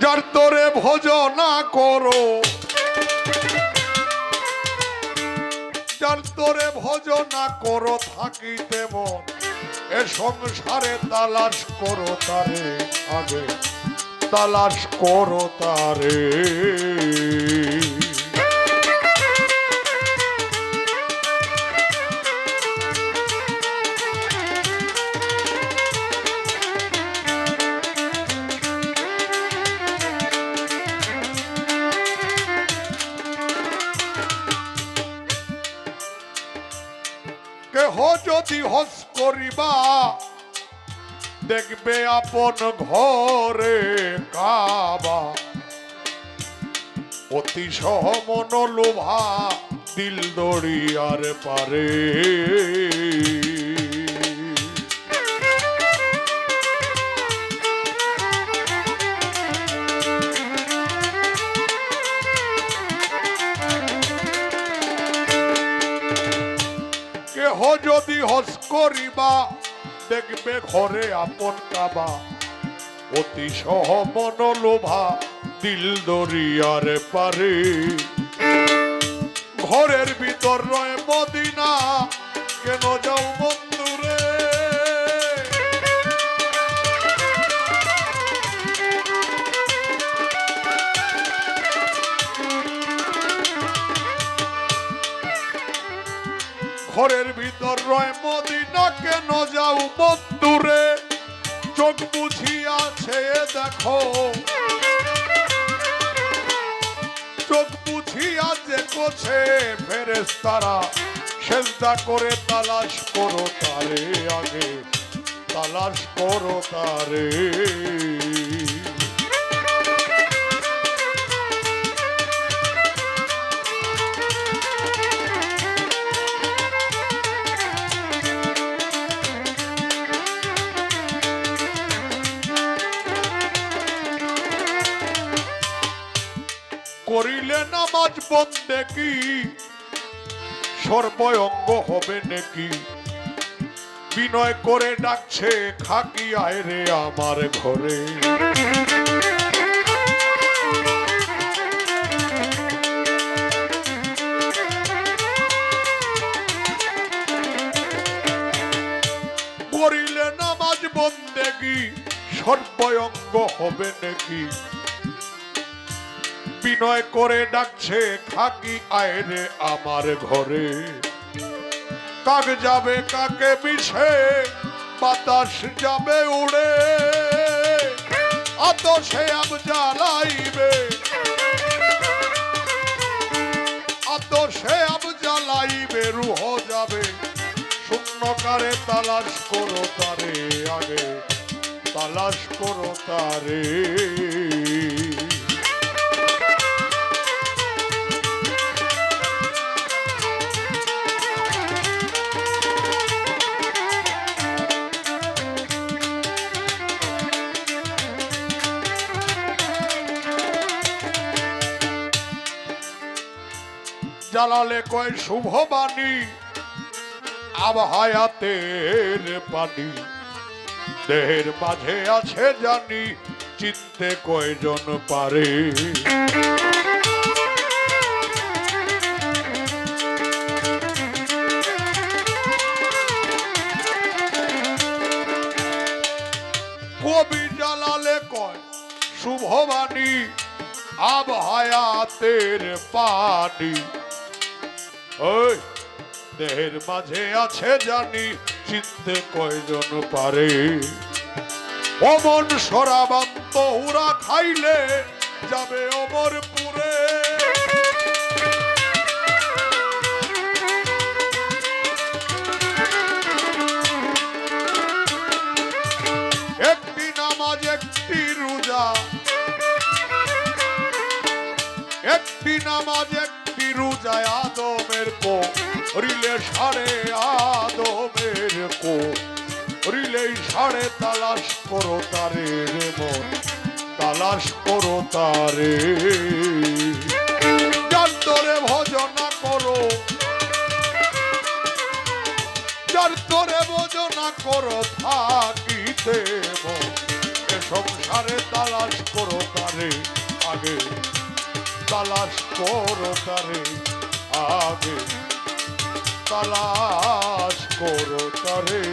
যার তোরে ভোজনা করো। যার তোরে ভোজনা করো, থাকিতে মন। এ সংসারে তালাশ করো তারে আগে। তালাশ করো তারে। যদি হস করিবা দেখবে আপন ঘরে কাবা। অতি সহমন লোভা দিল দড়িয়ার পারে। করিবা, দেখবে ঘরে আপন কাবা। অতি সহ মন লোভা দিল দরিয়ার পারে। ঘরের ভিতর রয়ে মদিনা, কেন যাও বন্ধুরে বন্ধুরে চোখ বুঝিয়াছে, দেখো। চোখ বুঝিয়া কোছে ফেরেস তারা সেজদা করে তালাশ করো তারে আগে, তালাশ করো তারে। নামাজ বন্দে কি? সর্বঙ্গ হবে নাকি? বিনয় করে ডাকছে, খাকি আয় রে আমার ঘরে। করিলে নামাজ বন্দেগি সর্বঙ্গ হবে নাকি? বিনয় করে ডাকছে খাকি আয়রে আমার ঘরে। কাক যাবে, কাকে মিশে, বাতাস যাবে উড়ে। অত সে আব জ্বালাইবে। অত সে আব জ্বালাইবে, রুহ যাবে। শূন্যকারে তালাশ করো তারে আগে, তালাশ করো তারে। জালালে কয় শুভবাণী, আবহায়াতের পানি দেহের মাঝে আছে জানি, চিনতে কয়জন পারে। কবি জালালে কয় শুভবাণী, আবহায়াতের পানি ওই, দেহের মাঝে আছে জানি, চিনতে কয়জন পারে। অমন সরাবান্ত হুরা খাইলে যাবে অমর পুরে। একটি নামাজ, একটি রোজা। একটি নামাজ, একটি রোজায় আদমের কো রিলে সাড়ে আদমের কো রিলে সাড়ে তালাশ করো তারে রে মন, তালাশ করো তারে। যন্তরে ভজনা করো যার তোরে ভজনা করো থাকিতে সংসারে তালাশ করো তারে, আগে তালাশ করো তারে। আগে তালাশ করো তারে।